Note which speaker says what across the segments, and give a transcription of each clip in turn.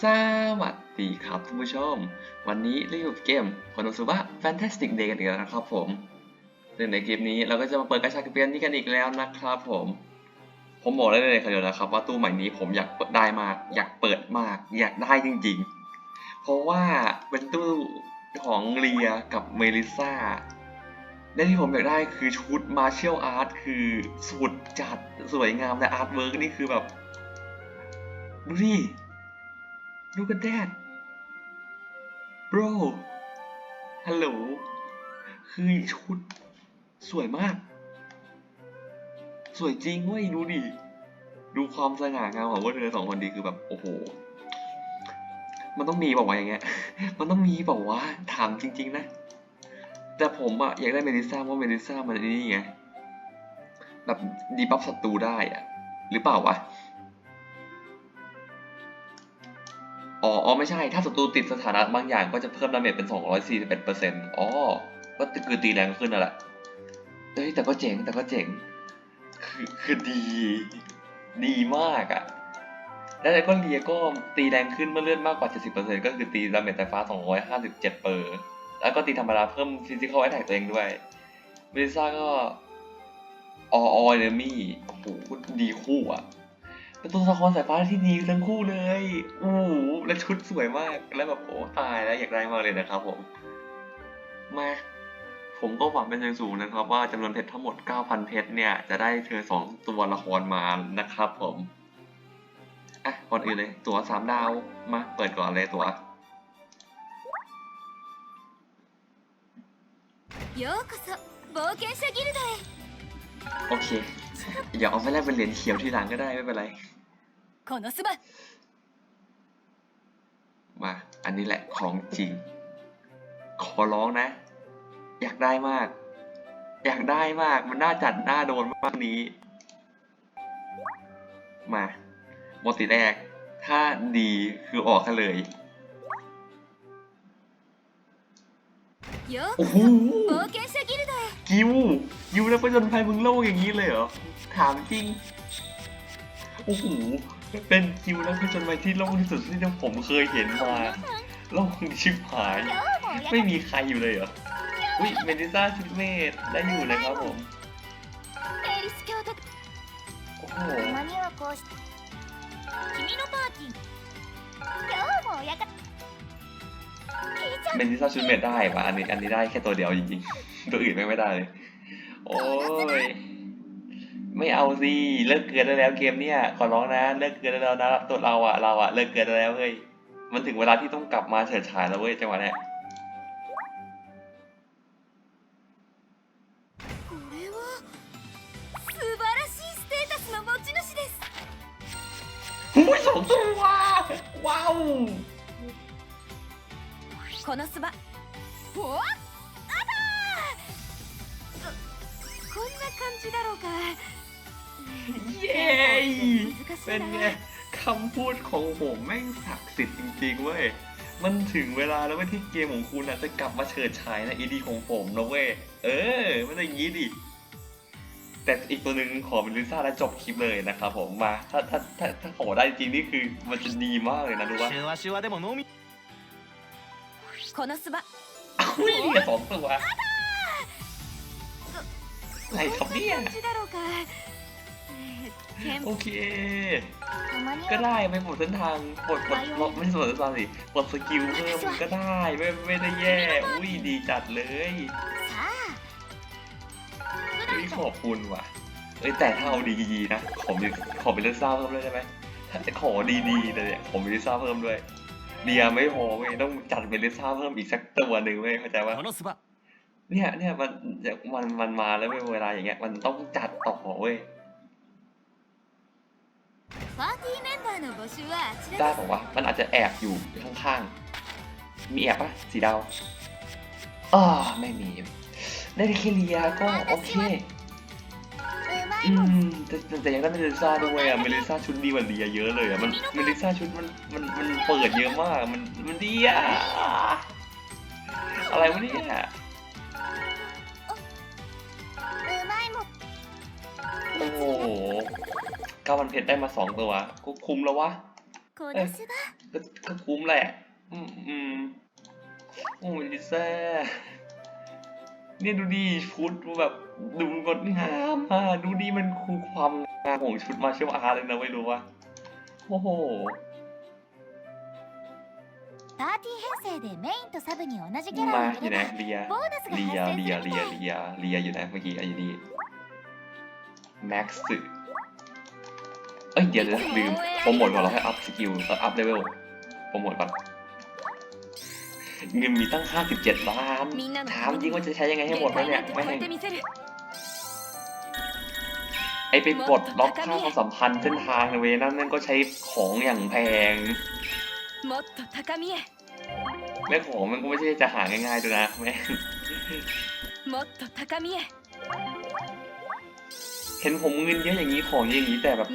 Speaker 1: สวัสดีครับท่านผู้ชม วันนี้เราอยู่เกมคอนโนซูบะ Fantastic Day กันอีกแล้วนะครับผมซึ่งในคลิปนี้เราก็จะมาเปิดกระชากเปียนนี้กันอีกแล้วนะครับผม ผมบอกได้เลยครับเดี๋ยวนะครับ ว่าตู้ใหม่นี้ผมอยากเปิดได้มากอยากเปิดมากอยากได้จริงๆ เพราะว่าเป็นตู้ของเลียกับเมลิซ่าและที่ผมอยากได้คือชุดมาเชียลอาร์ตคือสุดจัดสวยงามและอาร์ตเวิร์กนี่คือแบบดูดิ ดูกันแดด bro ฮัลโหล คือชุด สวยมาก สวยจริงเว้ยดูดิ ดูความสง่างามของพวกเธอสองคนดีคือแบบ โอ้โห มันต้องมีบอกว่าอย่างเงี้ย มันต้องมีบอกว่าถามจริง ๆ นะ แต่ผมอะอยากได้เมลิซ่าเพราะเมลิซ่ามันนี่ไง แบบดีบัฟศัตรูได้อะหรือเปล่าวะ อ๋ออ๋อไม่ใช่ ถ้าศัตรูติดสถานะบางอย่างก็จะเพิ่มดาเมจเป็น 241%อ๋อ ก็คือตีแรงขึ้นนั่นแหละ เฮ้ย แต่ก็เจ๋ง แต่ก็เจ๋ง คือคือดี ดีมากอะแล้วไอ้ก็เลียก็ตีแรงขึ้นเมื่อเลื่อนมากกว่า 70%ก็คือตีดาเมจไฟฟ้า 257เปอร์ แล้วก็ตีธรรมดาเพิ่มฟิสิกอลไอแทกตัวเองด้วยเมลิซ่าก็ออออเนมี่โอ้โหดีคู่อะ ป็นตัวละครสายฟ้าที่ดีทั้งคู่เลยอู้และชุดสวยมาก แล้วแบบโอ้ตายแล้วอยากได้มากเลยนะครับผม มา ผมก็หวังเป็นอย่างสูงนะครับ ว่าจำนวนเพชรทั้งหมด 9,000 เพชรเนี่ย จะได้เธอสองตัวละครมานะครับผมอะก่อนอื่นเลย ตัวสามดาว มา เปิดก่อนเลยตัวโอเค อยากเอาไปแลกเป็นเหรียญเขียวที่หลังก็ได้ไม่เป็นไร
Speaker 2: このスバ
Speaker 1: มา อันนี้แหละของจริง ขอร้องนะ อยากได้มาก อยากได้มาก มันน่าจัดน่าโดนมากนี้ มาโมติแรก ถ้าดีคือออกกันเลย
Speaker 2: よう
Speaker 1: โอ้
Speaker 2: こ
Speaker 1: โห
Speaker 2: そ冒険者ギルドへ
Speaker 1: กิวกิวแล้วไปจนภัยมึงโลกอย่างนี้เลยเหรอ ถามจริง โอ้โห เป็นคิวแล้วผจญภัยที่โล่งที่สุดที่ผมเคยเห็นมาโล่งชิบหาย ไม่มีใครอยู่เลยเหรอ อุ้ยเมดิซ่าชิเมตได้อยู่เลยครับผม โอ้โหเมดิซ่าชิเมตได้ปะอันนี้อันนี้ได้แค่ตัวเดียวจริงๆ ตัวอื่นไม่ได้เลย โอ้ย ไม่เอาสิ เลิกเกลือได้แล้วเกมเนี่ย ขอร้องนะ เลิกเกลือได้แล้วนะตัวเราอะเราอะเลิกเกลือได้แล้วเฮ้ย มันถึงเวลาที่ต้องกลับมาเฉิดฉายแล้วเว้ยจังหวะเนี้ย
Speaker 2: これは素晴らしいステータスの持ち主です
Speaker 1: อุ้ยสองตัวว้าว
Speaker 2: このスバおわっあだーこんな感じだろうか
Speaker 1: เย้
Speaker 2: 難し
Speaker 1: เป็
Speaker 2: い
Speaker 1: น
Speaker 2: な
Speaker 1: ไงคำพูดของผมแม่งศักดิ์สิทธิ์จริงๆเว้ย มันถึงเวลาแล้วเว้ยที่เกมของคุณอ่ะจะกลับมาเฉิดฉายในอีดีของผมนะเว้ย เออ มันจะอย่างนี้ดิ แต่อีกตัวหนึ่งขอเป็นลิซ่าแล้วจบคลิปเลยนะครับผมมา ถ้าถ้าถ้าถ้าขอได้จริงนี่คือมันจะดีมากเลยนะรู้ปะ
Speaker 3: シュワシュワでも飲み
Speaker 2: このスバ
Speaker 1: อุ้ยเหลือสองตัวอะไรครับเนี่ย
Speaker 2: こんな感じだろうかえー
Speaker 1: โอเค
Speaker 2: たまに
Speaker 1: ก็
Speaker 2: は
Speaker 1: ได้ไม่หมดเส้นทางปลดปลดปลดไม่ใช่ปลดเส้นทางสิปลดสกิลเพิ่มก็ได้ไม่ไม่ได้แย่ อุ้ยดีจัดเลย
Speaker 2: さあ普
Speaker 1: เฮ้ย
Speaker 2: 段
Speaker 1: ขอบคุณว่ะ เอ้ยแต่ถ้าเอาดีๆนะ ขอมีขอเป็นเลซ่าเพิ่มด้วยได้ไหมถ้าขอดีๆเลยเนี่ยขอเป็นเลซ่าเพิ่มด้วย เดียไม่พอเว้ยต้องจัดเป็นเลซ่าเพิ่มอีกสักตัวหนึ่งเว้ยเข้าใจว่า
Speaker 3: このスバ
Speaker 1: เนี่ยเนี่ยมันมันมันมาแล้วเว้ยเวลาอย่างเงี้ยมันต้องจัดต่อเว้ย
Speaker 2: パーティーメンバーの募集はあち
Speaker 1: ได้
Speaker 2: ら
Speaker 1: บอกว่ามันอาจจะแอบอยู่ข้างๆ มีแอบปะสีดาวอ๋อไม่มีได้แค่เลียก็โอเค
Speaker 2: うま
Speaker 1: อื
Speaker 2: いもん
Speaker 1: มแต่แต่แต่ยังได้เมลิซ่าด้วยอ่ะเมลิซ่าชุดดีกว่าเลียเยอะเลยอ่ะมันเมลิซ่าชุดมันมันมันเปิดเยอะมากมันมันดีอ่ะอะไรวะเนี่ย
Speaker 2: うまいもん
Speaker 1: โอ้โหเก้ าพันเพชรได้มาสองตัวก็คุ้มแล้ววะ
Speaker 2: このスバ
Speaker 1: ก็ก็คุ้มแหละ อืมอืมโอ้ยลิซ่าเนี่ยดูดีชุดแบบดูงดงามอ่ะดูดีมันคือความงามของชุดมาเชลอาร์เลยนะไม่รู้ว่าโอ้โห
Speaker 2: パーティー編成でメインとサブに同じキャラ
Speaker 1: มา
Speaker 2: を
Speaker 1: อ
Speaker 2: 入
Speaker 1: ยู่
Speaker 2: れ
Speaker 1: นะ
Speaker 2: ば
Speaker 1: เลีย
Speaker 2: ボーナスが
Speaker 1: เลีย
Speaker 2: 発生
Speaker 1: เลีย
Speaker 2: する
Speaker 1: เลี
Speaker 2: み
Speaker 1: ย
Speaker 2: たい
Speaker 1: เลียเลียอยู่นะเมื่อกี้ไอ้นี่แม็กซ์ เอ้ยเดี๋ยวเะลืมโปรโมทก่อนเราให้อัพสกิลอัพเลเวลโปรโมทก่อนเงินมีตั้ง 57 ล้านถามจริงว่าจะใช้ยังไงให้หมดแล้
Speaker 2: ว
Speaker 1: เนี่ยแม่
Speaker 2: ง
Speaker 1: ไอไปปลดล็อกค่าความสัมพันธ์เส้นทางในเวนั่นนั่นก็ใช้ของอย่างแพงแม่ของมันก็ไม่ใช่จะหาง่ายๆด้วนะแม่ เห็นผมเงินเยอะอย่างนี้ของเยอะอย่างนี้แต่แบบ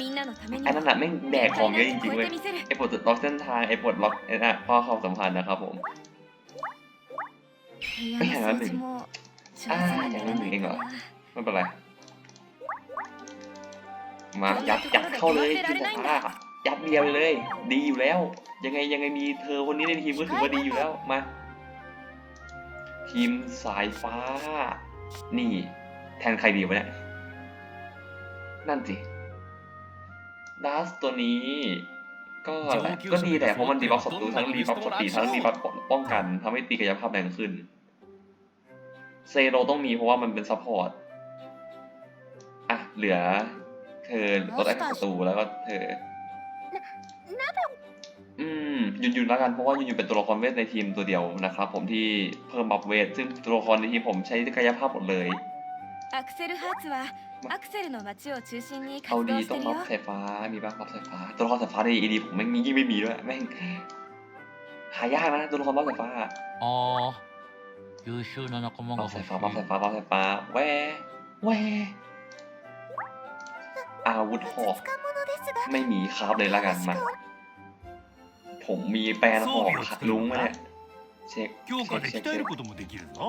Speaker 1: อันนั้นน่ะแม่งแดกของเยอะจริงๆเว้ยไอ้ปลดล็อกเส้นทางไอ้ปลดล็อกไอ้น่ะพ่อความสัมพันธ์นะครับผม
Speaker 2: ไม่อย่างนั้นหนึ่งอ่าอย่างนั้นหนึ่งเองเหรอ
Speaker 1: ไม่เป็นไรมายัดยัดเข้าเลยที่บอกว่ายัดเดียวเลย ดีอยู่แล้ว ยังไงยังไงมีเธอคนนี้ในทีมก็ถือว่าดีอยู่แล้วมา ทีมสายฟ้า นี่ แทนใครดีวะเนี่ย นั่นสิดัสตัวนี้ก็แหละก็ดีแหละเพราะมันดีบัฟศัตรูทั้งรีบัฟสปีดทั้งรีบัฟป้องกันทำให้ตีกายภาพแรงขึ้น เซโรต้องมีเพราะว่ามันเป็นซัพพอร์ตอะเหลือ เธอลดแอคศัตรูแล้วก็เธออืมยุนยุนแล้วกันเพราะว่ายุนยุนเป็นตัวละครเวทในทีมตัวเดียวนะครับ ผมที่เพิ่มบัฟเวทซึ่งตัวละครในทีมผมใช้กายภาพหมดเลย
Speaker 2: アクセルハーツはアクセルの街を中心に
Speaker 1: เอา
Speaker 2: 活
Speaker 1: ดี
Speaker 2: 動し
Speaker 1: ต้
Speaker 2: て
Speaker 1: อง
Speaker 2: る
Speaker 1: บั
Speaker 2: よ
Speaker 1: ฟสายฟ้า มีบัฟบัฟสายฟ้า ตัวละครสายฟ้าในอีดีผมแม่งยิ่งไม่มีด้วย แม่ง หายากนะตัวละครบัฟสายฟ้า
Speaker 3: ああ優秀な仲間が
Speaker 1: บั
Speaker 3: 欲
Speaker 1: ฟ
Speaker 3: し
Speaker 1: สาย
Speaker 3: い
Speaker 1: ฟ้าบัฟสายฟ้าบัฟสายฟ้าแหวแหวอาวุธหอก
Speaker 2: 使物ですが
Speaker 1: ไม่มีคราฟเลยละกันมา ผมมีแปรหอกลุงมาเนี่ย เช็ค
Speaker 4: 強
Speaker 1: เช็
Speaker 4: 化
Speaker 1: ค
Speaker 4: で
Speaker 1: เช็ค
Speaker 4: 鍛え
Speaker 1: เช็ค
Speaker 4: ることもできるぞ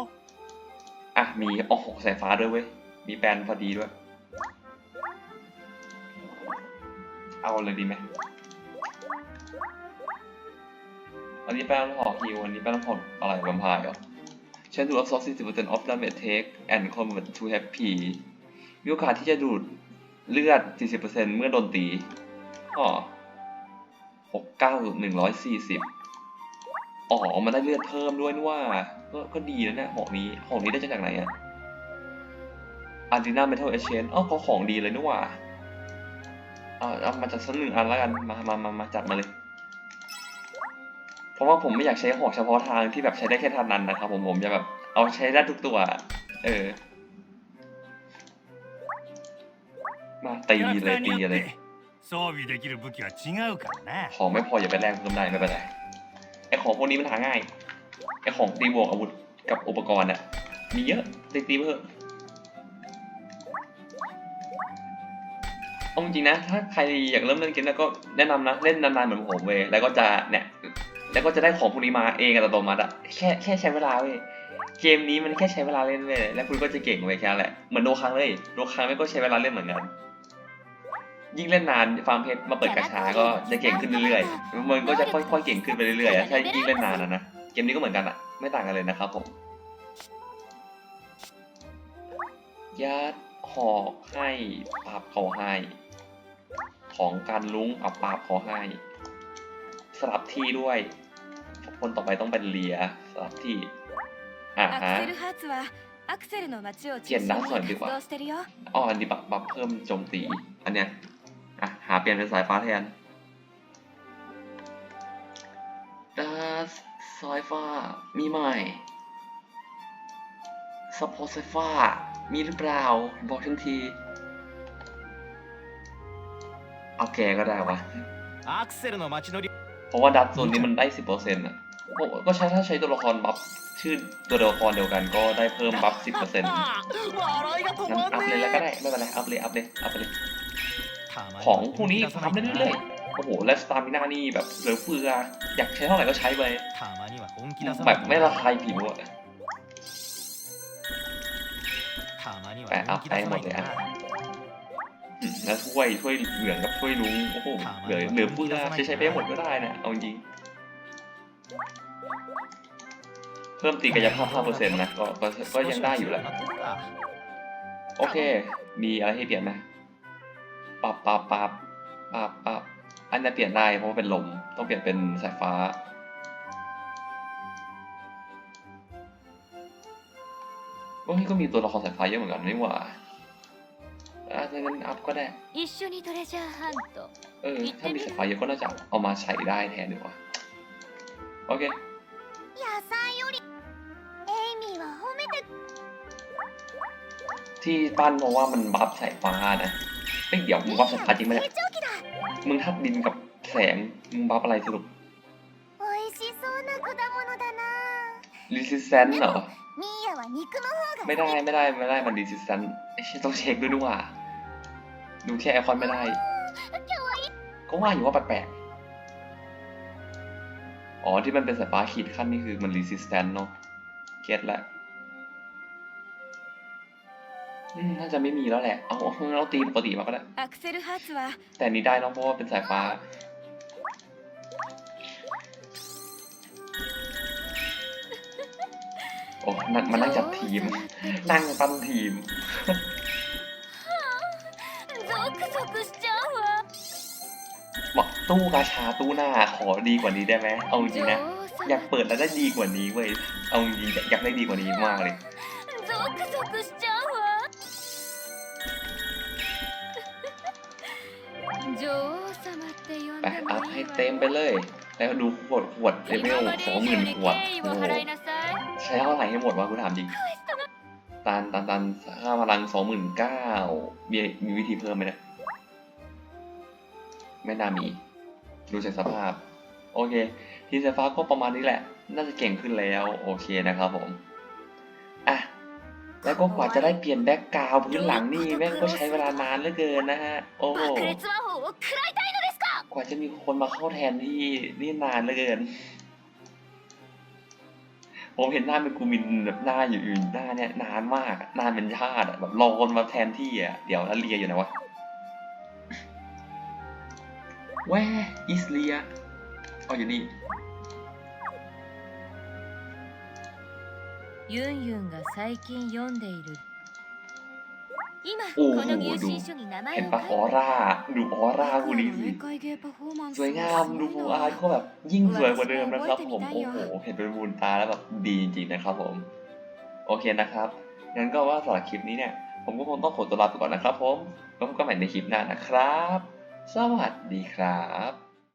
Speaker 1: อะมีโอ้โหสายฟ้าด้วยเว้ย มีแปลนพอดีด้วย เอาเลยดีไหมอันนี้แปลนหอกฮิวอันนี้แปลนหอกอะไรบัมพายเหรอฉันดูดอัพซอสสี่สิบเปอร์เซ็นต์ออฟดาเมทเทคแอนด์คอมเมนต์ทูแฮปปี้มีโอกาสที่จะดูดเลือดสี่40%เมื่อโดนตีอ๋อหกเก้าหนึ่งร้อยสี่สิบอ๋อ มันได้เลือดเพิ่มด้วยนี่ว่า ก็ก็ดีแล้วเนี่ยของนี้ของนี้ได้จากไหนอะอันดีน่าเมทัลเอเชนอ๋อเขาของดีเลยนึกว่าเอาเอามาจากสักหนึ่งอันแล้วกันมามามามาจัดมาเลย เพราะว่าผมไม่อยากใช้หอกเฉพาะทางที่แบบใช้ได้แค่ทางนั้นนะครับผมผมจะแบบเอาใช้ได้ทุกตัว เออ มาตีเลยตีเลยของไม่พออย่าไปแรงเพิ่มได้ไม่เป็นไรไอของพวกนี้มันหาง่าย ไอของตีบวกอาวุธกับอุปกรณ์อะมีเยอะตีตีเพิ่มเอาจริงนะ ถ้าใครอยากเริ่มเล่นเกมแล้วก็แนะนำนะ เล่นนานๆเหมือนผมเว้ยแล้วก็จะเนี่ย แล้วก็จะได้ของพวกนี้มาเองอัตโนมัติอะแค่แค่ใช้เวลาเว้ยเกมนี้มันแค่ใช้เวลาเล่นเว้ยแล้วคุณก็จะเก่งเว้ยแค่นั้นแหละเหมือนโดคังเลยโดคังไม่ก็ใช้เวลาเล่นเหมือนกันยิ่งเล่นนานฟาร์มเพชรมาเปิดกระชาก็จะเก่งขึ้นเรื่อยๆมันก็จะค่อยๆเก่งขึ้นไปเรื่อยๆถ้ายิ่งเล่นนานอะนะ มนี้ก็เหมือนกันอะไม่ต่างกันเลยนะครับผมยัดหอกให้ปราบเขาให้ ของการลุ้งเอาปราบเขาให้ สลับที่ด้วย คนต่อไปต้องเป็นเลียสลับที่อ่าฮะเก
Speaker 2: ลีย
Speaker 1: นด้านส่
Speaker 2: วนดีกว่า
Speaker 1: อ๋ออันนี้บับบับเพิ่มโจมตี อันเนี้ยอะหาเปลี่ยนเป็นสายฟ้าแทนดัส ซอยฟ้ามีไหมซัพพอร์ตไฟ้ามีหรือเปล่า บอกทันที เอาแกก็ได้วะเพราะว่าดัตโซนนี้มันได้สิบเปอร์เซ็นต์อะก็ใช้ถ้าใช้ตัวละครบัฟชื่อตัวละครเดียวกันก็ได้เพิ่มบัฟสิบเปอร์เซ็นต์งั้นอัพเลยแล้วก็ได้ไม่เป็นไรอัพเลยอัพเลยอัพเลยของพวกนี้ทำได้เรื่อย โอ้โหและสตามินานี่แบบเหลือเฟืออยากใช้เท่าไหร่ก็ใช้ไปแบบไม่ละลายผิวอะ
Speaker 4: แต่
Speaker 1: อั
Speaker 4: พไปหมดเลย
Speaker 1: อะแล้วถ้วยถ้วยเหลืองกับถ้วยลุงโอ้โหเหลือเหลือเฟือใช้ใช้ไปหมดก็ได้นะเอาจริงเพิ่มตีกายภาพ5%นะก็ก็ยังได้อยู่แหละโอเค มีอะไรให้เปลี่ยนไหมปรับปรับปรับปรับปรับ อันนี้เปลี่ยนได้เพราะว่าเป็นลม ต้องเปลี่ยนเป็นสายฟ้า โอ้ยก็มีตัวละครสายฟ้าเยอะเหมือนกันนี่หว่าอาจจะงั้นอัพก็ได้
Speaker 2: 一緒にトレジャーハント
Speaker 1: เออ ถ้ามีสายฟ้าเยอะก็น่าจะเอามาใช้ได้แทนดีกว่า โอเค
Speaker 2: 野菜よりエイミーは褒めて
Speaker 1: ที่ปั้นเพราะว่ามันบัฟสายฟ้านะเอ้ยเดี๋ยวมึงบัฟสายฟ้าจริงไหมเนี่ย
Speaker 2: 成長期だ
Speaker 1: มึงทัดดินกับแสง มึงบัฟอะไรสรุป
Speaker 2: ดิกรีเซสแซ
Speaker 1: นเหรอไม่ได้ไม่ได้ไม่ได้มันรีสิสแซนต้องเช็คด้วยด้วยว่าดูแค่ไอคอนไม่ได้ ก็ว่าอยู่ว่าแปลกๆอ๋อที่มันเป็นสายฟ้าขีดขั้นนี่คือมันรีสิสแตนเนาะเก็ตแล้ว น่าจะไม่มีแล้วแหละ เอาเราตีปกติมาก็ได้ แต่นี้ได้น้องเพราะว่าเป็นสายฟ้า โอ้นั่มานั่งจับทีม นั่งปั้นทีม บอกตู้กาชาตู้หน้าขอดีกว่านี้ได้ไหม เอาจริงนะ อยากเปิดแล้วได้ดีกว่านี้เว้ย เอาจริงอยากได้ดีกว่านี้มากเลย ไปอัพให้เต็มไปเลย แล้วดูขวดขวดเลเวลสองหมื่นขวดโอ้ใช้เท่าไหร่ให้หมดวะกูถามจริง ตันตันตันค่าพลังสองหมื่นเก้ามีมีวิธีเพิ่มไหมนะไม่น่ามี ดูจากสภาพ โอเค ทีมสีฟ้าก็ประมาณนี้แหละ น่าจะเก่งขึ้นแล้ว โอเคนะครับผม อะ แล้วก็กว่าจะได้เปลี่ยนแบ็กกราวพื้นหลังนี่แม่งก็ใช้เวลานานเหลือเกินนะฮะ โอ้กว่าจะมีคนมาเข้าแทนที่นี่นานเหลือเกิน ผมเห็นหน้าเป็นกูมินแบบหน้าอยู่อยู่หน้าเนี่ยนานมาก นานเป็นชาติแบบรอคนมาแทนที่อะ เดี๋ยวแล้วเลียอยู่ไหนวะแวอิสเลียอ๋อยู่นี่
Speaker 2: ユンユンが最近読んでいる今この入信書に名前
Speaker 1: เห็น
Speaker 2: を
Speaker 1: ปะออร่า ดูออร่าคู่นี้สิสวยงามดูโมอาร์ตเขาแบบยิ่งสวยกว่าเดิมนะครับผมโอ้โหเห็นเป็นบูนตาแล้วแบบดีจริงนะครับผม โอเคนะครับงั้นก็ว่าสำหรับคลิปนี้เนี่ย ผมก็คงต้องขอตัวลาไปก่อนนะครับผมแล้วพบกันใหม่ในคลิปหน้านะครับ สวัสดีครับ